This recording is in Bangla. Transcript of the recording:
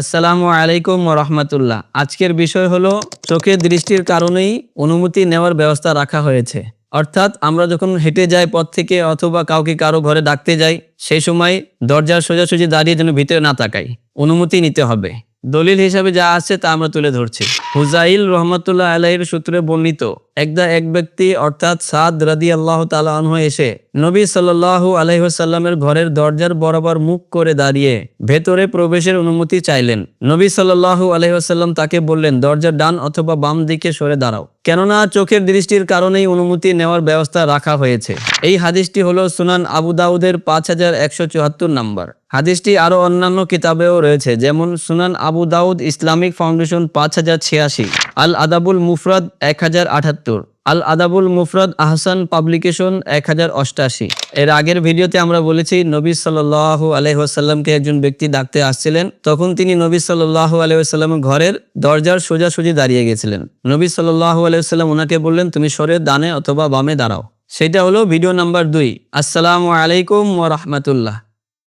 আসসালামু আলাইকুম রহমতুল্লাহ। আজকের বিষয় হলো চোখের দৃষ্টির কারণেই অনুমতি নেওয়ার ব্যবস্থা রাখা হয়েছে। অর্থাৎ আমরা যখন হেঁটে যাই পথ থেকে অথবা কাউকে কারও ঘরে ডাকতে যাই, সেই সময় দরজার সোজাসুজি দাঁড়িয়ে যেন ভিতরে না তাকাই। অনুমতি নিতে হবে। দলিল হিসাবে যা আছে তা আমরা তুলে ধরছি। হুজাইল রহমতুল্লাহ আলাইহির সূত্রে বর্ণিত, একদা এক ব্যক্তি, অর্থাৎ সাদ রাদি আল্লাহ তালাহ এসে নবী সাল্লাল্লাহু আলহিহাসাল্লামের ঘরের দরজার বরাবর মুখ করে দাঁড়িয়ে ভেতরে প্রবেশের অনুমতি চাইলেন। নবী সাল্লাল্লাহু আলহ্লাম তাকে বললেন, দরজার ডান অথবা বাম দিকে সরে দাঁড়াও। কেননা চোখের দৃষ্টির কারণেই অনুমতি নেওয়ার ব্যবস্থা রাখা হয়েছে। এই হাদিসটি হলো সুনান আবু দাউদের পাঁচ হাজার একশো চুয়াত্তর নাম্বার। হাদিসটি আরও অন্যান্য কিতাবেও রয়েছে, যেমন Sunan Abu Dawud Islamic foundation পাঁচ হাজার ছিয়াশি, আল আদাবুল মুফরাদ এক হাজার আটাত্তর। আল আদাবুল মুফরাদ আহসান পাবলিকেশন এক হাজার অষ্টাশি। এর আগের ভিডিওতে আমরা বলেছি, নবী সাল্লাহু আলহিহাসাল্লামকে একজন ব্যক্তি ডাকতে আসছিলেন। তখন তিনি নবী সাল্লাহু আলহিহাস্লামের ঘরের দরজার সোজাসুজি দাঁড়িয়ে গেছিলেন। নবী সাল্লাহু আলহিহাল্লাম ওনাকে বললেন, তুমি সরে দানে অথবা বামে দাঁড়াও। সেটা হলো ভিডিও নাম্বার দুই। আসসালামু আলাইকুম ওয়া রাহমাতুল্লাহ।